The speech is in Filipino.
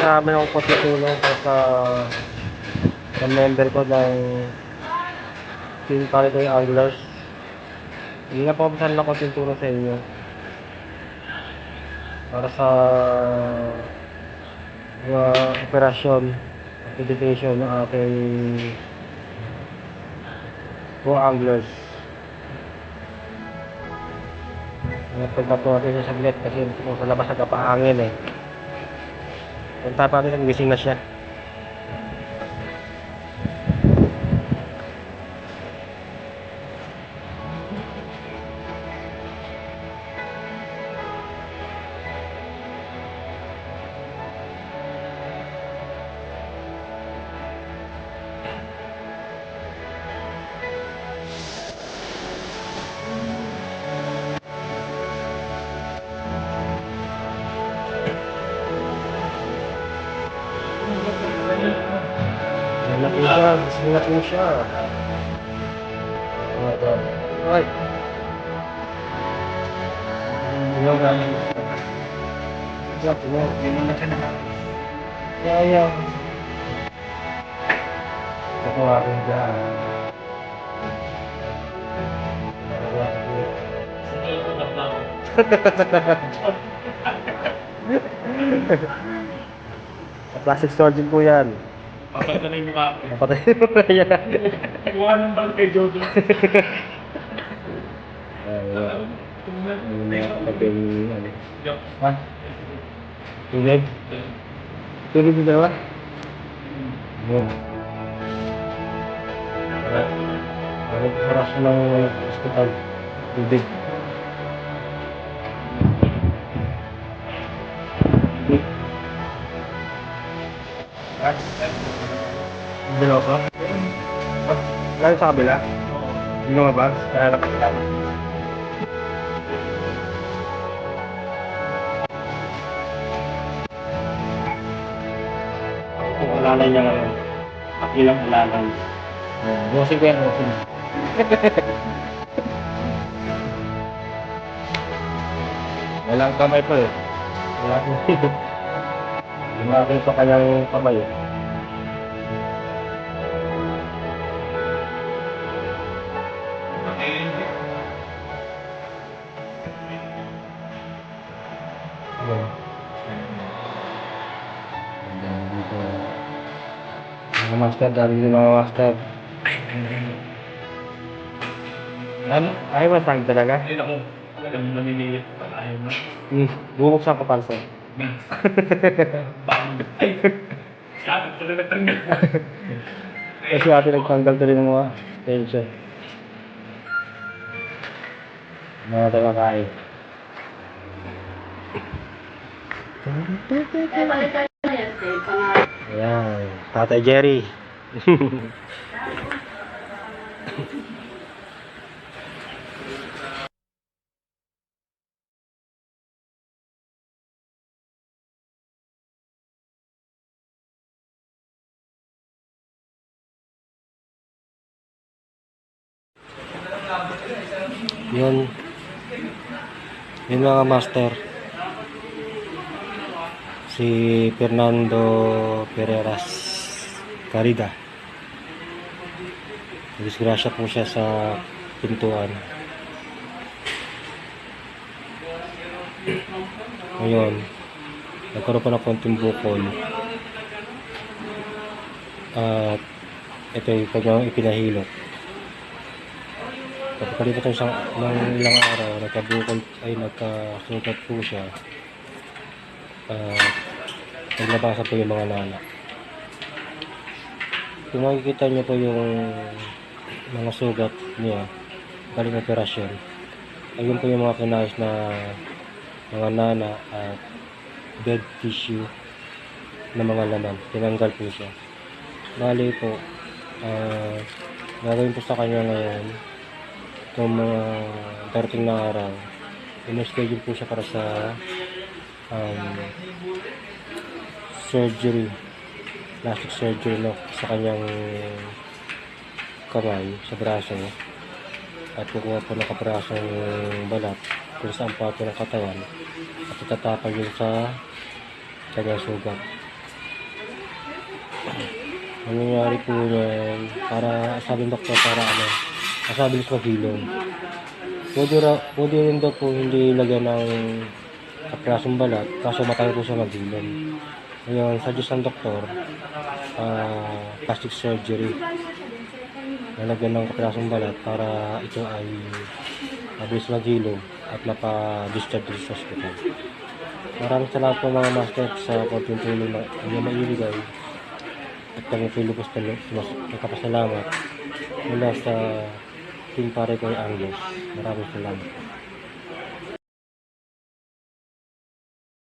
sa amin ako po tutulong po sa sa member ko ng Team Calidoy Anglers. Hindi na po saan lang ko tulong sa inyo. Para sa mga operasyon, accreditation ng aking po anglers. Punta po natin sa saglit kasi sa labas nagkapahangin eh. Punta pa natin, gising na siya. Na po siya, gising na po siya. Oh, ito. Ay! Ayaw ka. Ayaw ko. Hindi mo na siya na. Ayaw. Ito akin dyan. Plastic storage po yan. Papagod na yung mukha ko. Napatay mo yan. Mukha ng bang kay Jojo. Ayun. Tumulad. Yung kaping ano. Joke. Ha? Tubig? Tubig din ba? Yun. Ano oras ng hospital? Tubig. Sa kabila? Hindi lumabas? Kaya nakakita. Kung alalay niya ngayon. Ilang alalay. Bossing ko yan, bossing. Walang kamay pa eh. Wala ko. Lumaking pa kanyang kamay eh. Master, dami din mga master. Ano? Ayaw ba tang talaga? Ay, naku. Talagang namimilit. Ayaw mo. Hmm, bubuksan ko panso. Bang. Ay. Sabi ko na natanggal. Kasi ate nagtanggal tuloy ng mga tension. Mga tayo makain. Ayan, Tatay Jerry. Yun. Yun mga master. Si Fernando Pereras Cariga. Disgrasya po siya sa pintuan. Ngayon, nagkaroon pa ng konting bukol. At ito yung kanyang ipinahilot. Pagkalipat ng, ng ilang araw, nagkabukol ay nagkasugat po siya. At naglabasan po yung mga nana. Kung makikita niyo po yung mga sugat niya, galing operasyon, ayun po yung mga kinayos na mga nana at dead tissue na mga laman. Tinanggal po siya. Bali po, ah gagawin po sa kanya ngayon itong mga darating na araw in-schedule po siya para sa um, surgery. Plastic surgery no, sa kanyang kamay sa braso. At kukuha po ng kaprasong balat kung saan pa po ng katawan. At itatapal yun sa kanyang sugat Ang nangyari po yan, para sabi ng doktor, para ano, masabilis maghilom. Pwede, ra, pwede rin daw po hindi lagyan ng kaprasong balat, kaso matagal po siya maghilom. Ngayon, suggest ng doktor, ah, plastic surgery. Nalagyan ng kaprasong balat para ito ay mabilis maghilom at mapa-discharge sa hospital. Maraming salamat po mga master sa konting tulong na inyo maibigay at kami po lubos na nagkapasalamat mula sa Team Pare Koy Angus. Maraming salamat.